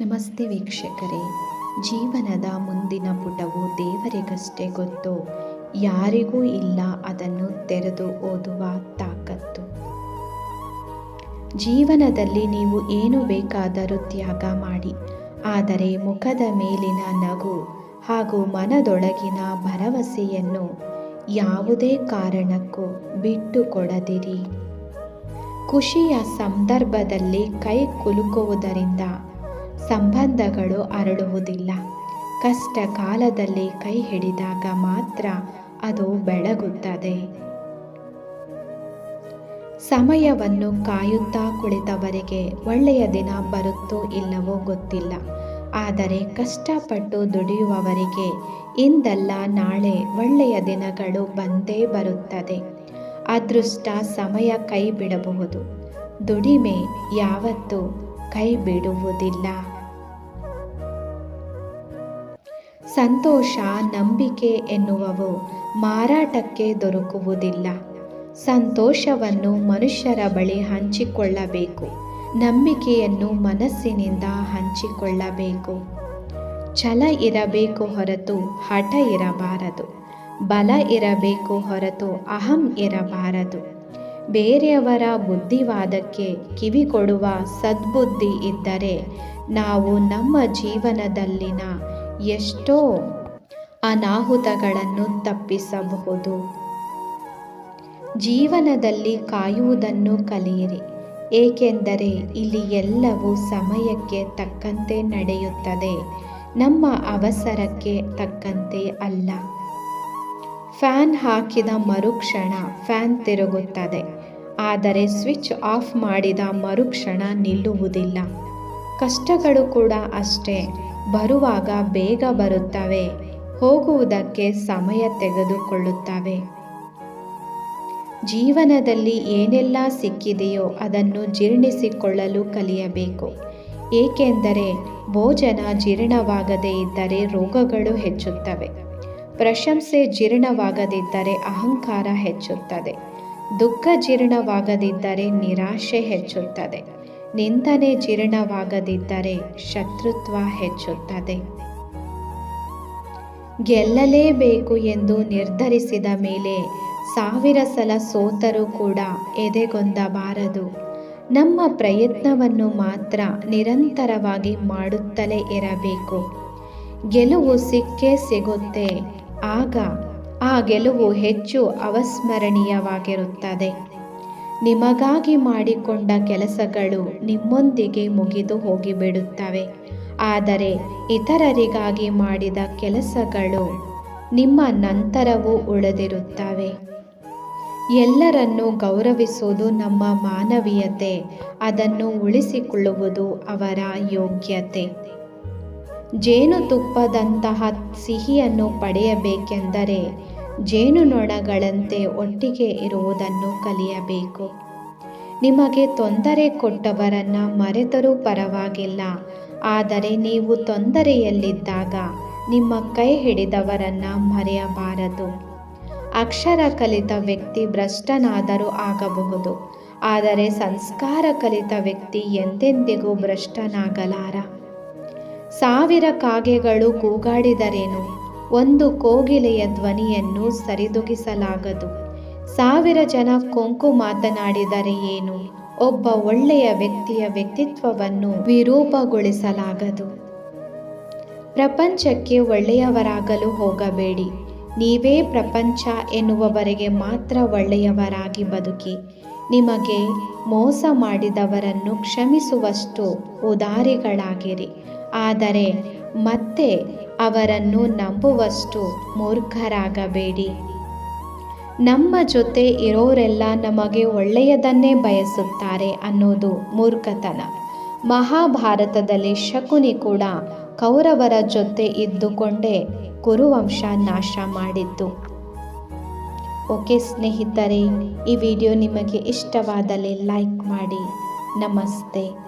ನಮಸ್ತೆ ವೀಕ್ಷಕರೇ. ಜೀವನದ ಮುಂದಿನ ಪುಟವು ದೇವರಿಗಷ್ಟೇ ಗೊತ್ತು. ಯಾರಿಗೂ ಇಲ್ಲ ಅದನ್ನು ತೆರೆದು ಓದುವ ತಾಕತ್ತು. ಜೀವನದಲ್ಲಿ ನೀವು ಏನು ಬೇಕಾದರೂ ತ್ಯಾಗ ಮಾಡಿ. ಆದರೆ ಮುಖದ ಮೇಲಿನ ನಗು ಹಾಗೂ ಮನದೊಳಗಿನ ಭರವಸೆಯನ್ನು ಯಾವುದೇ ಕಾರಣಕ್ಕೂ ಬಿಟ್ಟು ಕೊಡದಿರಿ ಖುಷಿಯ ಸಂದರ್ಭದಲ್ಲಿ ಕೈ ಕುಲುಕುವುದರಿಂದ ಸಂಬಂಧಗಳು ಅರಳುವುದಿಲ್ಲ. ಕಷ್ಟ ಕಾಲದಲ್ಲಿ ಕೈ ಹಿಡಿದಾಗ ಮಾತ್ರ ಅದು ಬೆಳಗುತ್ತದೆ. ಸಮಯವನ್ನು ಕಾಯುತ್ತಾ ಕುಳಿತವರಿಗೆ ಒಳ್ಳೆಯ ದಿನ ಬರುತ್ತೋ ಇಲ್ಲವೋ ಗೊತ್ತಿಲ್ಲ. ಆದರೆ ಕಷ್ಟಪಟ್ಟು ದುಡಿಯುವವರಿಗೆ ಇಂದಲ್ಲ ನಾಳೆ ಒಳ್ಳೆಯ ದಿನಗಳು ಬಂದೇ ಬರುತ್ತದೆ. ಅದೃಷ್ಟ ಸಮಯ ಕೈ ಬಿಡಬಹುದು ದುಡಿಮೆ ಯಾವತ್ತೂ ಕೈ ಬಿಡುವುದಿಲ್ಲ ಸಂತೋಷ, ನಂಬಿಕೆ ಎನ್ನುವವು ಮಾರಾಟಕ್ಕೆ ದೊರಕುವುದಿಲ್ಲ. ಸಂತೋಷವನ್ನು ಮನುಷ್ಯರ ಬಳಿ ಹಂಚಿಕೊಳ್ಳಬೇಕು. ನಂಬಿಕೆಯನ್ನು ಮನಸ್ಸಿನಿಂದ ಹಂಚಿಕೊಳ್ಳಬೇಕು. ಛಲ ಇರಬೇಕು ಹೊರತು ಹಠ ಇರಬಾರದು. ಬಲ ಇರಬೇಕು ಹೊರತು ಅಹಂ ಇರಬಾರದು. ಬೇರೆಯವರ ಬುದ್ಧಿವಾದಕ್ಕೆ ಕಿವಿಕೊಡುವ ಸದ್ಬುದ್ಧಿ ಇದ್ದರೆ ನಾವು ನಮ್ಮ ಜೀವನದಲ್ಲಿನ ಎಷ್ಟೋ ಅನಾಹುತಗಳನ್ನು ತಪ್ಪಿಸಬಹುದು. ಜೀವನದಲ್ಲಿ ಕಾಯುವುದನ್ನು ಕಲಿಯಿರಿ, ಏಕೆಂದರೆ ಇಲ್ಲಿ ಎಲ್ಲವೂ ಸಮಯಕ್ಕೆ ತಕ್ಕಂತೆ ನಡೆಯುತ್ತದೆ, ನಮ್ಮ ಅವಸರಕ್ಕೆ ತಕ್ಕಂತೆ ಅಲ್ಲ. ಫ್ಯಾನ್ ಹಾಕಿದ ಮರುಕ್ಷಣ ಫ್ಯಾನ್ ತಿರುಗುತ್ತದೆ. ಆದರೆ ಸ್ವಿಚ್ ಆಫ್ ಮಾಡಿದ ಮರುಕ್ಷಣ ನಿಲ್ಲುವುದಿಲ್ಲ. ಕಷ್ಟಗಳು ಕೂಡ ಅಷ್ಟೇ. ಬರುವಾಗ ಬೇಗ ಬರುತ್ತವೆ. ಹೋಗುವುದಕ್ಕೆ ಸಮಯ ತೆಗೆದುಕೊಳ್ಳುತ್ತವೆ. ಜೀವನದಲ್ಲಿ ಏನೆಲ್ಲ ಸಿಕ್ಕಿದೆಯೋ ಅದನ್ನು ಜೀರ್ಣಿಸಿಕೊಳ್ಳಲು ಕಲಿಯಬೇಕು. ಏಕೆಂದರೆ ಭೋಜನ ಜೀರ್ಣವಾಗದೇ ಇದ್ದರೆ ರೋಗಗಳು ಹೆಚ್ಚುತ್ತವೆ. ಪ್ರಶಂಸೆ ಜೀರ್ಣವಾಗದಿದ್ದರೆ ಅಹಂಕಾರ ಹೆಚ್ಚುತ್ತದೆ. ದುಃಖ ಜೀರ್ಣವಾಗದಿದ್ದರೆ ನಿರಾಶೆ ಹೆಚ್ಚುತ್ತದೆ. ನಿಂದನೆ ಜೀರ್ಣವಾಗದಿದ್ದರೆ ಶತ್ರುತ್ವ ಹೆಚ್ಚುತ್ತದೆ. ಗೆಲ್ಲಲೇಬೇಕು ಎಂದು ನಿರ್ಧರಿಸಿದ ಮೇಲೆ ಸಾವಿರ ಸಲ ಸೋತರೂ ಕೂಡ ಎದೆಗೊಂದಬಾರದು. ನಮ್ಮ ಪ್ರಯತ್ನವನ್ನು ಮಾತ್ರ ನಿರಂತರವಾಗಿ ಮಾಡುತ್ತಲೇ ಇರಬೇಕು. ಗೆಲುವು ಸಿಕ್ಕೇ ಸಿಗುತ್ತೆ. ಆಗ ಆ ಗೆಲುವು ಹೆಚ್ಚು ಅವಸ್ಮರಣೀಯವಾಗಿರುತ್ತದೆ. ನಿಮಗಾಗಿ ಮಾಡಿಕೊಂಡ ಕೆಲಸಗಳು ನಿಮ್ಮೊಂದಿಗೆ ಮುಗಿದು ಹೋಗಿಬಿಡುತ್ತವೆ. ಆದರೆ ಇತರರಿಗಾಗಿ ಮಾಡಿದ ಕೆಲಸಗಳು ನಿಮ್ಮ ನಂತರವೂ ಉಳಿದಿರುತ್ತವೆ. ಎಲ್ಲರನ್ನೂ ಗೌರವಿಸುವುದು ನಮ್ಮ ಮಾನವೀಯತೆ, ಅದನ್ನು ಉಳಿಸಿಕೊಳ್ಳುವುದು ಅವರ ಯೋಗ್ಯತೆ. ಜೇನುತುಪ್ಪದಂತಹ ಸಿಹಿಯನ್ನು ಪಡೆಯಬೇಕೆಂದರೆ ಜೇನುನೊಣಗಳಂತೆ ಒಟ್ಟಿಗೆ ಇರುವುದನ್ನು ಕಲಿಯಬೇಕು. ನಿಮಗೆ ತೊಂದರೆ ಕೊಟ್ಟವರನ್ನು ಮರೆತರೂ ಪರವಾಗಿಲ್ಲ. ಆದರೆ ನೀವು ತೊಂದರೆಯಲ್ಲಿದ್ದಾಗ ನಿಮ್ಮ ಕೈ ಹಿಡಿದವರನ್ನು ಮರೆಯಬಾರದು. ಅಕ್ಷರ ಕಲಿತ ವ್ಯಕ್ತಿ ಭ್ರಷ್ಟನಾದರೂ ಆಗಬಹುದು. ಆದರೆ ಸಂಸ್ಕಾರ ಕಲಿತ ವ್ಯಕ್ತಿ ಎಂದೆಂದಿಗೂ ಭ್ರಷ್ಟನಾಗಲಾರ. ಸಾವಿರ ಕಾಗೆಗಳು ಕೂಗಾಡಿದರೇನು? ಒಂದು ಕೋಗಿಲೆಯ ಧ್ವನಿಯನ್ನು ಸರಿದೂಗಿಸಲಾಗದು. ಸಾವಿರ ಜನ ಕೊಂಕು ಮಾತನಾಡಿದರೆ ಏನು? ಒಬ್ಬ ಒಳ್ಳೆಯ ವ್ಯಕ್ತಿಯ ವ್ಯಕ್ತಿತ್ವವನ್ನು ವಿರೂಪಗೊಳಿಸಲಾಗದು. ಪ್ರಪಂಚಕ್ಕೆ ಒಳ್ಳೆಯವರಾಗಲು ಹೋಗಬೇಡಿ. ನೀವೇ ಪ್ರಪಂಚ ಎನ್ನುವವರೆಗೆ ಮಾತ್ರ ಒಳ್ಳೆಯವರಾಗಿ ಬದುಕಿ. ನಿಮಗೆ ಮೋಸ ಮಾಡಿದವರನ್ನು ಕ್ಷಮಿಸುವಷ್ಟು ಉದಾರಿಗಳಾಗಿರಿ. ಆದರೆ ಮತ್ತೆ ಅವರನ್ನು ನಂಬುವಷ್ಟು ಮೂರ್ಖರಾಗಬೇಡಿ. ನಮ್ಮ ಜೊತೆ ಇರೋರೆಲ್ಲ ನಮಗೆ ಒಳ್ಳೆಯದನ್ನೇ ಬಯಸುತ್ತಾರೆ ಅನ್ನೋದು ಮೂರ್ಖತನ. ಮಹಾಭಾರತದಲ್ಲಿ ಶಕುನಿ ಕೂಡ ಕೌರವರ ಜೊತೆ ಇದ್ದುಕೊಂಡೇ ಕುರುವಂಶ ನಾಶ ಮಾಡಿದ್ದು. ಓಕೆ ಸ್ನೇಹಿತರೆ, ಈ ವಿಡಿಯೋ ನಿಮಗೆ ಇಷ್ಟವಾದಲ್ಲಿ ಲೈಕ್ ಮಾಡಿ. ನಮಸ್ತೆ.